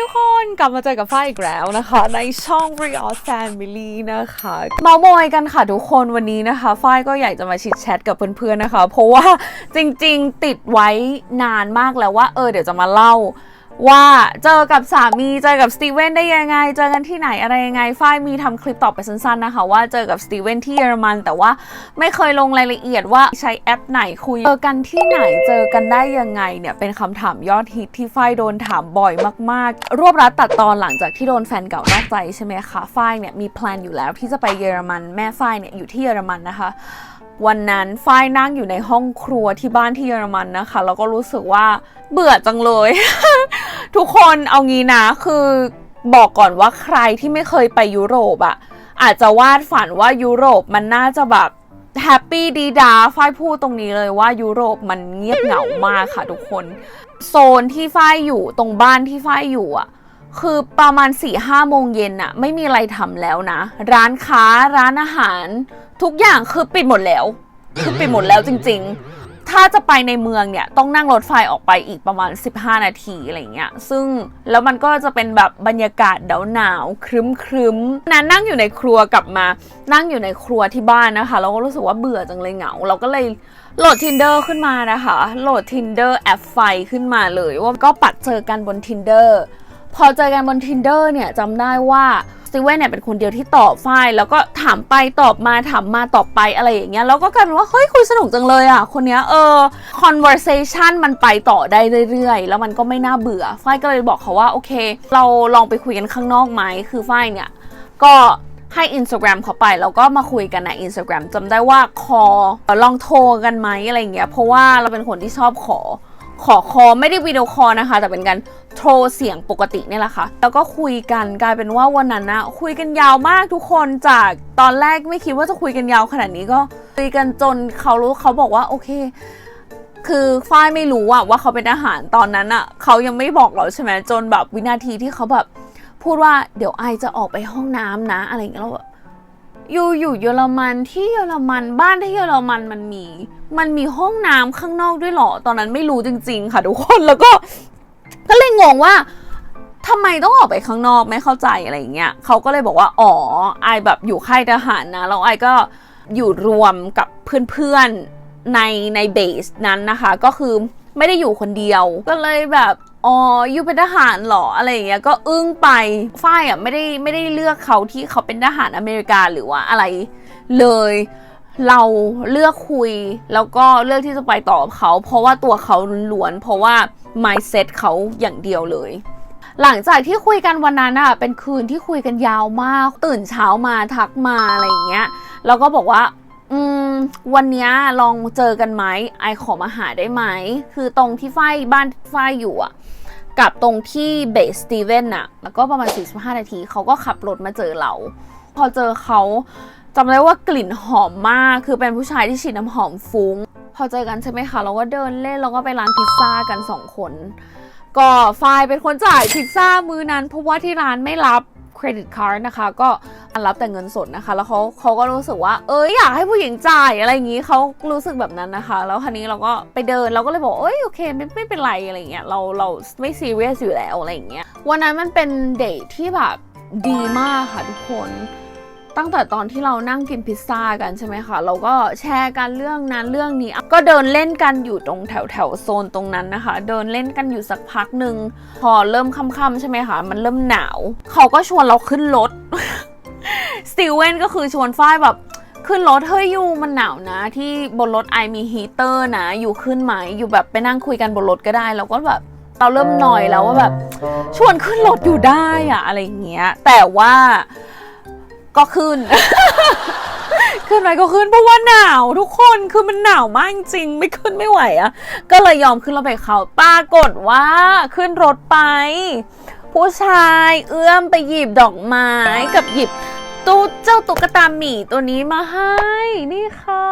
ทุกคนกลับมาเจอกับฝ้ายอีกแล้วนะคะ ในช่อง r e a l Family นะคะ เมามอยกันค่ะทุกคนวันนี้นะคะฝ้ายก็อยากจะมาชิดแชทกับเพื่อนๆนะคะ เพราะว่าจริงๆติดไว้นานมากแล้วว่าเออเดี๋ยวจะมาเล่า ว่าเจอกับสามีเจอกับสตีเวนได้ยังไง เจอกันที่ไหนอะไรยังไงฝ้ายมีทำคลิปตอบไปสั้นๆนะคะ ว่าเจอกับสตีเวนที่เยอรมัน แต่ว่าไม่เคยลงรายละเอียดว่าใช้แอปไหนคุย เจอกันที่ไหนเจอกันได้ยังไงเนี่ยเป็นคำถามยอดฮิตที่ฝ้ายโดนถามบ่อยมากๆ รวบรัดตัดตอนหลังจากที่โดนแฟนเก่านอกใจใช่ไหมคะฝ้ายเนี่ยมีแพลนอยู่แล้วที่จะไปเยอรมันแม่ฝ้ายเนี่ยอยู่ที่เยอรมันนะคะ วันนั้นฝ้ายนั่งอยู่ในห้องครัวที่บ้านที่เยอรมันนะคะ แล้วก็รู้สึกว่าเบื่อจังเลย ทุกคนเอางี้นะ คือบอกก่อนว่าใครที่ไม่เคยไปยุโรปอะอาจจะวาดฝันว่ายุโรปมันน่าจะแบบแฮปปี้ดีดาฝ้ายพูดตรงนี้เลยว่ายุโรปมันเงียบเหงามากค่ะทุกคน โซนที่ฝ้ายอยู่ตรงบ้านที่ฝ้ายอยู่อะคือประมาณ4ี่ห้าโมงเย็นอะไม่มีอะไรทำแล้วนะ ร้านค้าร้านอาหาร ทุกอย่างคือปิดหมดแล้ว คือปิดหมดแล้วจริง ๆ ถ้าจะไปในเมืองเนี่ยต้องนั่งรถไฟออกไปอีกประมาณ 15 นาทีอะไรเงี้ย ซึ่งแล้วมันก็จะเป็นแบบบรรยากาศหนาวหนาวครึ้มครึ้มนั้นนั่งอยู่ในครัวกลับมา นั่งอยู่ในครัวที่บ้านนะคะ เราก็รู้สึกว่าเบื่อจังเลยเหงา เราก็เลยโหลด tinder ขึ้นมานะคะ โหลด tinder แอปไฟขึ้นมาเลยว่าก็ปัดเจอกันบน tinder พอเจอกันบน tinder เนี่ยจำได้ว่าสตีเวนเนี่ยเป็นคนเดียวที่ตอบไฟล์แล้วก็ถามไปตอบมาถามมาตอบไปอะไรอย่างเงี้ยแล้วก็กลายเป็นว่าเฮ้ยคุยสนุกจังเลยอะคนเนี้ยเออ conversation มันไปต่อได้เรื่อยๆ แล้วมันก็ไม่น่าเบื่อไฟล์ก็เลยบอกเขาว่าโอเค เราลองไปคุยกันข้างนอกไหมคือไฟล์เนี่ยก็ให้ Instagram เขาไปแล้วก็มาคุยกันใน Instagram จำได้ว่าคอลองโทรกันไหมอะไรเงี้ยเพราะว่าเราเป็นคนที่ชอบขอ ขอคอไม่ได้วิดีโอคอลนะคะ แต่เป็นการโทรเสียงปกติเนี่ยแหละค่ะ แล้วก็คุยกันกลายเป็นว่าวันนั้นนะคุยกันยาวมากทุกคนจากตอนแรกไม่คิดว่าจะคุยกันยาวขนาดนี้ก็คุยกันจนเขารู้เขาบอกว่าโอเคคือฝ้ายไม่รู้อะว่าเขาเป็นทหารตอนนั้นอะเขายังไม่บอกเราใช่ไหมจนแบบวินาทีที่เขาแบบ พูดว่าเดี๋ยวไอจะออกไปห้องน้ำนะ อะไรเงี้ยแล้วแบบ ยู่อยู่เยอรมันที่เยอรมันบ้านที่เยอรมันมันมี มันมีห้องน้ำข้างนอกด้วยเหรอ ตอนนั้นไม่รู้จริง ๆ ค่ะทุกคนแล้วก็ ก็เลยงงว่าทำไมต้องออกไปข้างนอกไม่เข้าใจอะไรอย่างเงี้ยเขาก็เลยบอกว่าอ๋อไอแบบอยู่ค่ายทหารนะแล้วไอก็อยู่รวมกับเพื่อนๆในในเบสนั้นนะคะ ก็คือไม่ได้อยู่คนเดียว ก็เลยแบบ อ๋ออยู่เป็นทหารเหรออะไรอย่างเงี้ยก็อึ้งไปฝ้ายอะไม่ได้ไม่ได้เลือกเขาที่เขาเป็นทหารอเมริกาหรือว่าอะไรเลย เราเลือกคุยแล้วก็เลือกที่จะไปต่อบเขา เพราะว่าตัวเขาล้วนเพราะว่า mindset เขาอย่างเดียวเลยหลังจากที่คุยกันวันนั้นอะเป็นคืนที่คุยกันยาวมาก ตื่นเช้ามาทักมาอะไรอย่างเงี้ย แล้วก็บอกว่า อืม วันนี้ลองเจอกันไหมไอขอมาหาได้ไหม คือตรงที่ฝ้ายบ้านฝ้ายอยู่อะกับตรงที่เบสสตีเวนอะแล้วก็ประมาณ 45 นาทีเขาก็ขับรถมาเจอเรา พอเจอเขาจำได้ว่ากลิ่นหอมมาก คือเป็นผู้ชายที่ฉีดน้ำหอมฟุ้ง พอเจอกันใช่ไหมคะ เราก็เดินเล่นแล้วก็ไปร้านพิซซ่ากันสองคน ก็ฝ้ายเป็นคนจ่ายพิซซ่ามือนั้นเพราะว่าที่ร้านไม่รับ เครดิตการ์ดนะคะ ก็รับแต่เงินสดนะคะ แล้วเขาเขาก็รู้สึกว่า เอ้ยอยากให้ผู้หญิงจ่ายอะไรอย่างนี้เขารู้สึกแบบนั้นนะคะ แล้วคันนี้เราก็ไปเดินเราก็เลยบอกเอ้ยโอเคไม่ไม่เป็นไรอะไรเงี้ยเราเราไม่ซีเรียสอยู่แล้วอะไรเงี้ยวันนั้นมันเป็นเดทที่แบบดีมากค่ะทุกคน ตั้งแต่ตอนที่เรานั่งกินพิซซ่ากันใช่ไหมคะ เราก็แชร์กันเรื่องนั้นเรื่องนี้ ก็เดินเล่นกันอยู่ตรงแถวแถวโซนตรงนั้นนะคะ เดินเล่นกันอยู่สักพักหนึ่งพอเริ่มค่ำๆใช่ไหมคะ มันเริ่มหนาว เขาก็ชวนเราขึ้นรถสตีเวนก็คือชวนฝ้ายแบบขึ้นรถเฮ้ยยูมันหนาวนะ ที่บนรถไอมีฮีเตอร์นะ อยู่ขึ้นไหมอยู่แบบไปนั่งคุยกันบนรถก็ได้แล้วก็แบบเราเริ่มหน่อยแล้วว่าแบบ ชวนขึ้นรถอยู่ได้อะอะไรอย่างเงี้ยแต่ว่า ก็ขึ้น ขึ้นไปก็ขึ้นเพราะว่าหนาวทุกคนคือมันหนาวมากจริงไม่ขึ้นไม่ไหวอะก็เลยยอมขึ้นรถไปเขาปรากฏว่าขึ้นรถไป ผู้ชายเอื้อมไปหยิบดอกไม้กับหยิบตู้เจ้าตุ๊กตาหมีตัวนี้มาให้นี่ค่ะ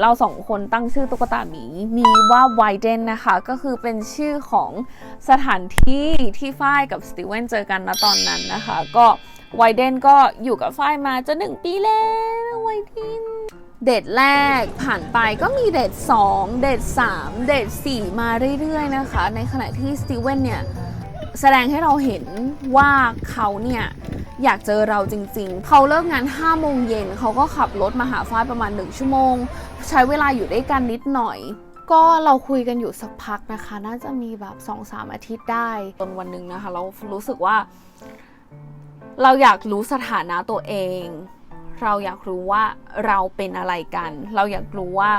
เราสองคนตั้งชื่อตุ๊กตาหมีมีว่าไวเดนนะคะ ก็คือเป็นชื่อของสถานที่ที่ฝ้ายกับสตีเวนเจอกันนะตอนนั้นนะคะ ก็ ไวเดนก็อยู่กับฝ้ายมาจะหนึ่งปีแล้วไวเดนเดทแรกผ่านไปก็มีเดท2เดท3เดท4มาเรื่อยๆนะคะ ในขณะที่สตีเวนเนี่ยแสดงให้เราเห็นว่าเขาเนี่ยอยากเจอเราจริงๆ เขาเลิกงาน5โมงเย็นเขาก็ขับรถมาหาฝ้ายประมาณ 1 ชั่วโมง ใช้เวลาอยู่ด้วยกันนิดหน่อย ก็เราคุยกันอยู่สักพักนะคะ น่าจะมีแบบ2อสามอาทิตย์ได้จนวันหนึ่งนะคะ เรารู้สึกว่า เราอยากรู้สถานะตัวเอง เราอยากรู้ว่าเราเป็นอะไรกัน เราอยากรู้ว่า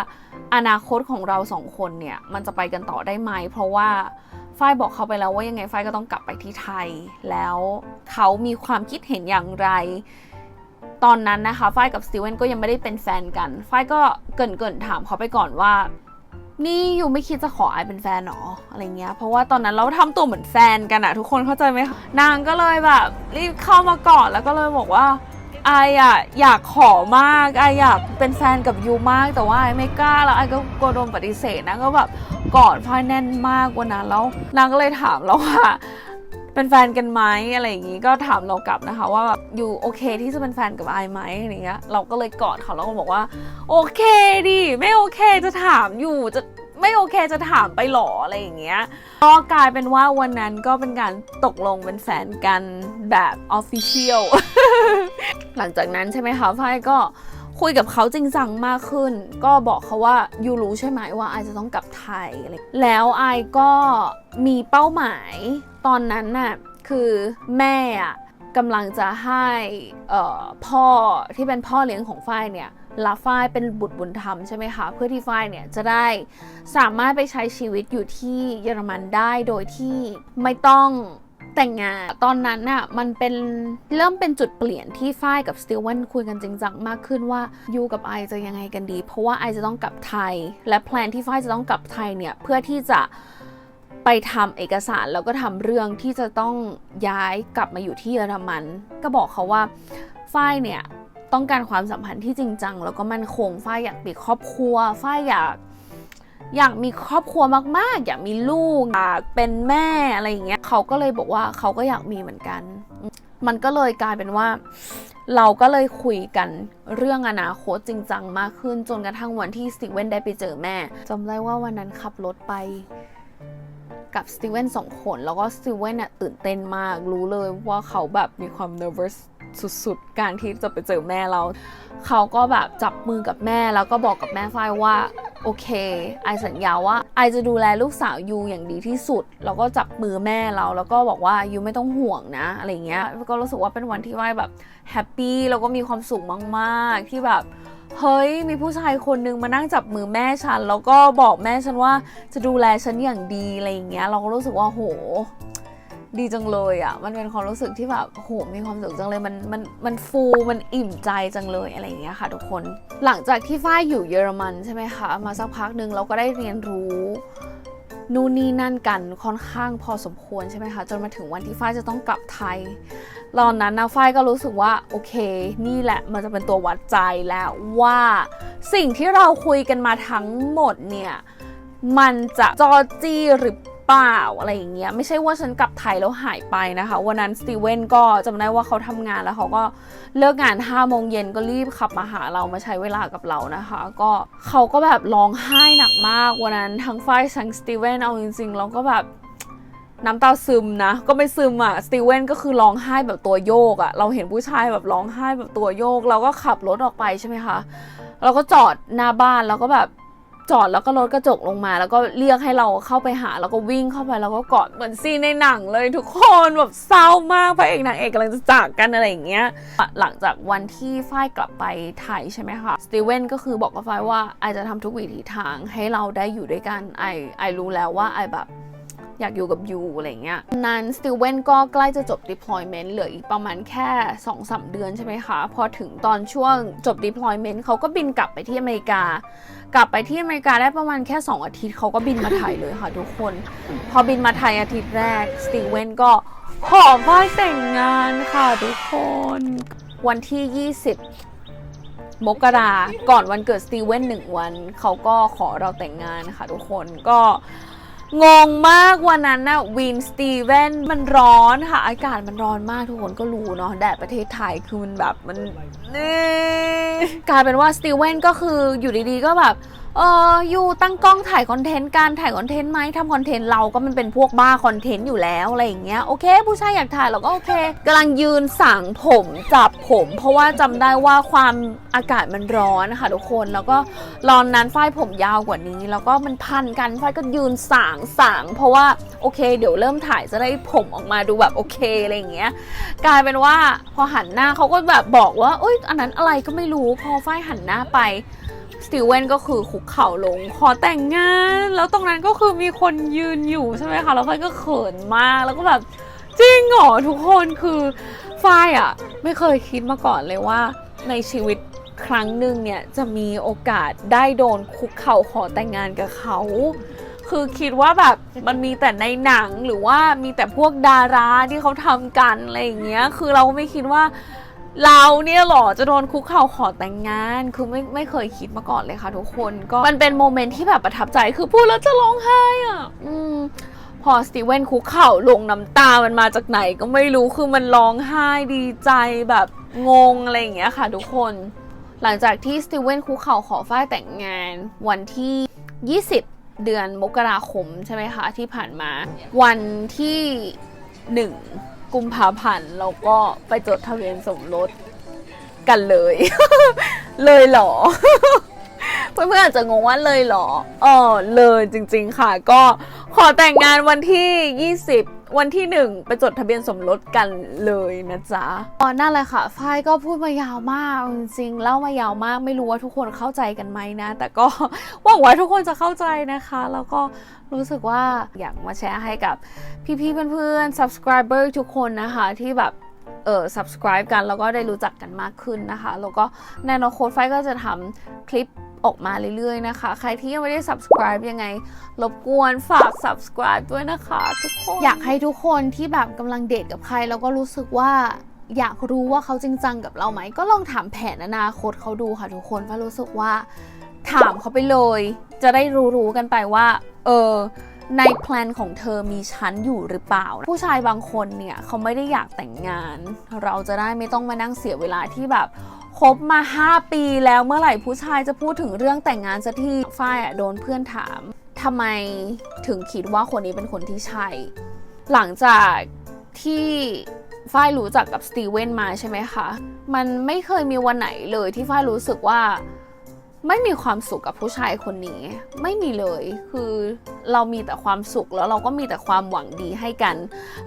อนาคตของเราสองคนเนี่ยมันจะไปกันต่อได้ไหม เพราะว่าฝ้ายบอกเขาไปแล้วว่ายังไงฝ้ายก็ต้องกลับไปที่ไทย แล้วเขามีความคิดเห็นอย่างไร ตอนนั้นนะคะฝ้ายกับสตีเวนก็ยังไม่ได้เป็นแฟนกันฝ้ายก็เกินเกินๆถามเขาไปก่อนว่า นี่อยู่ไม่คิดจะขอไอเป็นแฟนหรออะไรเงี้ย เพราะว่าตอนนั้นเราทำตัวเหมือนแฟนกันอะทุกคนเข้าใจไหมนางก็เลยแบบรีบเข้ามาก่อนแล้วก็เลยบอกว่าไออะอยากขอมากไออยากเป็นแฟนกับยูมากแต่ว่าไอไม่กล้าแล้วไอก็กลัวโดนปฏิเสธนะก็แบบกอดพ่ายแน่นมากวันนั้นแล้วนางก็เลยถามเราว่า เป็นแฟนกันไหมอะไรอย่างงี้ก็ถามเรากลับนะคะ ว่าแบบอยู่โอเคที่จะเป็นแฟนกับไอไหมอะไรเงี้ยเราก็เลยกอดเขาแล้วก็บอกว่า โอเคดิไม่โอเคจะถามอยู่จะไม่โอเคจะถามไปหรออะไรอย่างเงี้ยก็กลายเป็นว่าวันนั้นก็เป็นการตกลงเป็นแฟนกันแบบออฟฟิเชียลหลังจากนั้นใช่ไหมคะฝ้ายก็ คุยกับเขาจริงจังมากขึ้น ก็บอกเขาว่ายูรู้ใช่ไหมว่าไอจะต้องกลับไทยอะไรแล้วไอก็มีเป้าหมายตอนนั้นน่ะคือแม่อะกำลังจะให้พ่อที่เป็นพ่อเลี้ยงของฝ้ายเนี่ยรับฝ้ายเป็นบุตรบุญธรรมใช่ไหมคะ เพื่อที่ฝ้ายเนี่ยจะได้สามารถไปใช้ชีวิตอยู่ที่เยอรมันได้โดยที่ไม่ต้อง แต่งงานตอนนั้นน่ะมันเป็นเริ่มเป็นจุดเปลี่ยนที่ฝ้ายกับสตีเวนคุยกันจริงจังมากขึ้นว่ายูกับไอจะยังไงกันดี เพราะว่าไอจะต้องกลับไทย และแพลนที่ฝ้ายจะต้องกลับไทยเนี่ยเพื่อที่จะไปทำเอกสารแล้วก็ทำเรื่องที่จะต้องย้ายกลับมาอยู่ที่เยอรมัน ก็บอกเขาว่าฝ้ายเนี่ยต้องการความสัมพันธ์ที่จริงจัง แล้วก็มั่นคงฝ้ายอยากมีครอบครัวฝ้ายอยาก อยากมีครอบครัวมาก ๆ อยากมีลูกอยากเป็นแม่อะไรอย่างเงี้ยเขาก็เลยบอกว่าเขาก็อยากมีเหมือนกัน มันก็เลยกลายเป็นว่า เราก็เลยคุยกันเรื่องอนาคตจริงจังมากขึ้น จนกระทั่งวันที่สตีเวนได้ไปเจอแม่จำได้ว่าวันนั้นขับรถไปกับสตีเวนสองคน แล้วก็สตีเวนน่ะตื่นเต้นมากรู้เลยว่าเขาแบบมีความ nervous สุดๆ การที่จะไปเจอแม่เรา เขาก็แบบจับมือกับแม่แล้วก็บอกกับแม่ฝ้ายว่า โอเค ไอสัญญาว่าไอจะดูแลลูกสาวยูอย่างดีที่สุด แล้วก็จับมือแม่เรา แล้วก็บอกว่ายูไม่ต้องห่วงนะ อะไรเงี้ย ก็รู้สึกว่าเป็นวันที่ฝ้ายแบบแฮปปี้แล้วก็มีความสุขมากๆ ที่แบบเฮ้ย มีผู้ชายคนนึงมานั่งจับมือแม่ฉัน แล้วก็บอกแม่ฉันว่าจะดูแลฉันอย่างดีอะไรอย่างเงี้ย เราก็รู้สึกว่าโห ดีจังเลยอะ่ะ มันเป็นความรู้สึกที่แบบโหมีความสุขจังเลย มันมันมันฟูมันอิ่มใจจังเลยอะไรอย่างเงี้ยค่ะทุกคน หลังจากที่ฝ้ายอยู่เยอรมันใช่ไหมคะ มาสักพักหนึ่งเราก็ได้เรียนรู้นู่นนี่นั่นกันค่อนข้างพอสมควรใช่ไหมคะ จนมาถึงวันที่ฝ้ายจะต้องกลับไทย ตอนนั้นนะฝ้ายก็รู้สึกว่าโอเค นี่แหละมันจะเป็นตัววัดใจแล้วว่าสิ่งที่เราคุยกันมาทั้งหมดเนี่ย มันจะจอจี้หรือ เปล่าอะไรอย่างเงี้ยไม่ใช่ว่าฉันกลับไทยแล้วหายไปนะคะวันนั้นสตีเวนก็จำได้ว่าเขาทำงานแล้วเขาก็เลิกงาน5โมงเย็นก็รีบขับมาหาเรามาใช้เวลากับเรานะคะ ก็เขาก็แบบร้องไห้หนักมากวันนั้นทั้งฝ้ายทั้งสตีเวนเอาจริงๆเราก็แบบน้ำตาซึมนะ ก็ไม่ซึมอะสตีเวนก็คือร้องไห้แบบตัวโยกอะ เราเห็นผู้ชายแบบร้องไห้แบบตัวโยก เราก็ขับรถออกไปใช่ไหมคะ เราก็จอดหน้าบ้านแล้วก็แบบ จอดแล้วก็รถกระจกลงมา แล้วก็เรียกให้เราเข้าไปหาแล้วก็วิ่งเข้าไปแล้วก็กอดเหมือนซีนในหนังเลยทุกคนแบบเศร้ามากพระเอกนางเอกกำลังจะจากกันอะไรอย่างเงี้ยหลังจากวันที่ฝ้ายกลับไปไทยใช่ไหมคะสตีเวนก็คือบอกกับฝ้ายว่าไอจะทำทุกวิถีทางให้เราได้อยู่ด้วยกันไอไอรู้แล้วว่าไอแบบ อยากอยู่กับยูอะไรเงี้ยนั้นสตีเวนก็ใกล้จะจบ deployment เหลืออีกประมาณแค่2-3เดือนใช่ไหมคะ พอถึงตอนช่วงจบ deployment เขาก็บินกลับไปที่อเมริกา กลับไปที่อเมริกาได้ประมาณแค่ 2 อาทิตย์เขาก็บินมาไทยเลยค่ะทุกคน พอบินมาไทยอาทิตย์แรกสตีเวนก็ขอฝ้าแต่งงานค่ะทุกคน วันที่ 20มกราก่อนวันเกิดสตีเวนหนึ่งวัน เขาก็ขอเราแต่งงานค่ะทุกคนก็ งงมากวันนั้นนะวินสตีเวนมันร้อนค่ะ อากาศมันร้อนมากทุกคนก็รู้เนาะแดดประเทศไทยคือมันแบบมันนี่กลายเป็นว่าสตีเวนก็คืออยู่ดีๆก็แบบ เอออยู่ตั้งกล้องถ่ายคอนเทนต์การถ่ายคอนเทนต์ไหมทำคอนเทนต์เราก็มันเป็นพวกบ้าคอนเทนต์อยู่แล้วอะไรอย่างเงี้ยโอเค ผู้ชายอยากถ่ายเราก็โอเคกำลังยืนสั่งผมจับผม เพราะว่าจำได้ว่าความอากาศมันร้อนนะคะทุกคนแล้วก็รอนนั้นฝ้ายผมยาวกว่านี้ แล้วก็มันพันกันฝ้ายก็ยืนสางสางเพราะว่าโอเค เดี๋ยวเริ่มถ่ายจะได้ผมออกมาดูแบบโอเคอะไรอย่างเงี้ยกลายเป็นว่าพอหันหน้าเขาก็แบบบอกว่าเอ้ยอันนั้นอะไรก็ไม่รู้พอฝ้ายหันหน้าไป สตีเวนก็คือคุกเข่าลง ขอแต่งงาน แล้วตรงนั้นก็คือมีคนยืนอยู่ใช่ไหมคะ แล้วฝ้ายก็เขินมาก แล้วก็แบบจริงเหรอทุกคนคือฝ้ายอะ ไม่เคยคิดมาก่อนเลยว่า ในชีวิตครั้งหนึ่งเนี่ยจะมีโอกาสได้โดนคุกเข่าขอแต่งงานกับเขาคือคิดว่าแบบมันมีแต่ในหนังหรือว่ามีแต่พวกดาราที่เขาทำกันอะไรอย่างเงี้ย คือเราไม่คิดว่า เราเนี่ยหรอจะโดนคุกเข่าขอแต่งงาน คือไม่ไม่เคยคิดมาก่อนเลยค่ะทุกคน ก็มันเป็นโมเมนต์ที่แบบประทับใจ คือพูดแล้วจะร้องไห้อะ อืมพอสตีเวนคุกเข่าลงน้ำตา มันมาจากไหนก็ไม่รู้ คือมันร้องไห้ดีใจแบบงงอะไรอย่างเงี้ยค่ะทุกคน หลังจากที่สตีเวนคุกเข่าขอฝ้ายแต่งงานวันที่ 20 เดือนมกราคมใช่ไหมคะที่ผ่านมา วันที่หนึ่ง กุมภาพันธ์เราก็ไปจดทะเบียนสมรสกันเลย เลยเหรอ เพื่อนๆอาจจะงงว่าเลยเหรออ๋อเลยจริง ๆ ค่ะ ก็ขอแต่งงานวันที่ 20 วันที่หนึ่งไปจดทะเบียนสมรสกันเลยนะจ๊ะอ๋อนั่นแหละค่ะฝ้ายก็พูดมายาวมากจริงๆเล่ามายาวมากไม่รู้ว่าทุกคนเข้าใจกันไหมนะ แต่ก็หวังว่าทุกคนจะเข้าใจนะคะ แล้วก็รู้สึกว่าอยากมาแชร์ให้กับพี่ๆเพื่อนๆ subscriber ทุกคนนะคะที่แบบ เออ subscribe กันแล้วก็ได้รู้จักกันมากขึ้นนะคะ แล้วก็ในอนาคตไฟก็จะทำคลิปออกมาเรื่อยๆนะคะ ใครที่ยังไม่ได้ subscribe ยังไง รบกวนฝาก subscribe ด้วยนะคะ ทุกคน อยากให้ทุกคนที่แบบกำลังเดทกับใคร แล้วก็รู้สึกว่าอยากรู้ว่าเขาจริงจังกับเราไหม ก็ลองถามแผนอนาคตเขาดูค่ะทุกคนฟ้าะรู้สึกว่าถามเขาไปเลย จะได้รู้ๆกันไปว่า เออ ในแพลนของเธอมีชั้นอยู่หรือเปล่า ผู้ชายบางคนเนี่ยเขาไม่ได้อยากแต่งงาน เราจะได้ไม่ต้องมานั่งเสียเวลาที่แบบคบมา 5 ปีแล้วเมื่อไหร่ผู้ชายจะพูดถึงเรื่องแต่งงานสักทีฝ้ายอะโดนเพื่อนถามทำไมถึงคิดว่าคนนี้เป็นคนที่ใช่หลังจากที่ฝ้ายรู้จักกับสตีเวนมาใช่ไหมคะ มันไม่เคยมีวันไหนเลยที่ฝ้ายรู้สึกว่า ไม่มีความสุขกับผู้ชายคนนี้ ไม่มีเลยคือเรามีแต่ความสุขแล้วเราก็มีแต่ความหวังดีให้กัน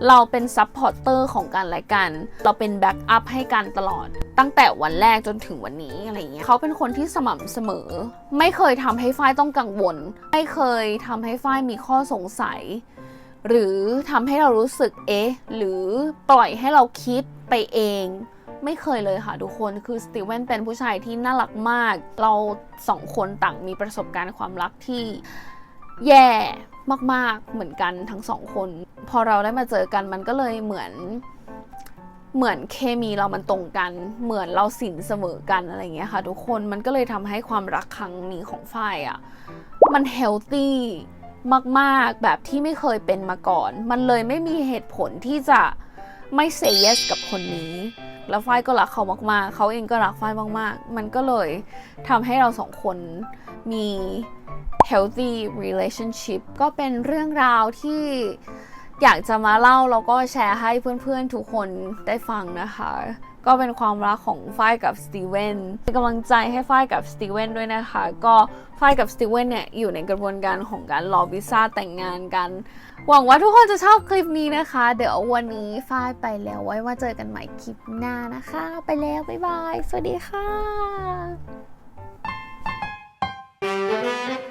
เราเป็นซัพพอร์ตเตอร์ของกันและกัน เราเป็นแบ็กอัพให้กันตลอด ตั้งแต่วันแรกจนถึงวันนี้อะไรเงี้ยเขาเป็นคนที่สม่ำเสมอ ไม่เคยทำให้ฝ้ายต้องกังวล ไม่เคยทำให้ฝ้ายมีข้อสงสัย หรือทำให้เรารู้สึกเอ๊ะหรือปล่อยให้เราคิดไปเอง ไม่เคยเลยค่ะทุกคนคือสตีเวนเป็นผู้ชายที่น่ารักมาก เราสองคนต่างมีประสบการณ์ความรักที่แย่มากๆเหมือนกันทั้งสองคน พอเราได้มาเจอกันมันก็เลยเหมือนเหมือนเคมีเรามันตรงกัน เหมือนเราสินเสมอกันอะไรอย่างเงี้ยค่ะ ทุกคนมันก็เลยทำให้ความรักครั้งนี้ของฝ้ายอะ่ะมันเฮลตี้มาก ๆ แบบที่ไม่เคยเป็นมาก่อน มันเลยไม่มีเหตุผลที่จะไม่ say yes กับคนนี้ แล้วฝ้ายก็รักเขามากๆ เขาเองก็รักฝ้ายมากๆ มันก็เลยทำให้เราสองคนมี healthy relationship ก็เป็นเรื่องราวที่ อยากจะมาเล่าแล้วก็แชร์ให้เพื่อนๆทุกคนได้ฟังนะคะ ก็เป็นความรักของฝ้ายกับสตีเวนเป็นกำลังใจให้ฝ้ายกับสตีเวนด้วยนะคะ ก็ฝ้ายกับสตีเวนเนี่ยอยู่ในกระบวนการของการรอวีซ่าแต่งงานกัน หวังว่าทุกคนจะชอบคลิปนี้นะคะ เดี๋ยววันนี้ฝ้ายไปแล้วไว้มาเจอกันใหม่คลิปหน้านะคะ ไปแล้วบ๊ายบาย สวัสดีค่ะ thank you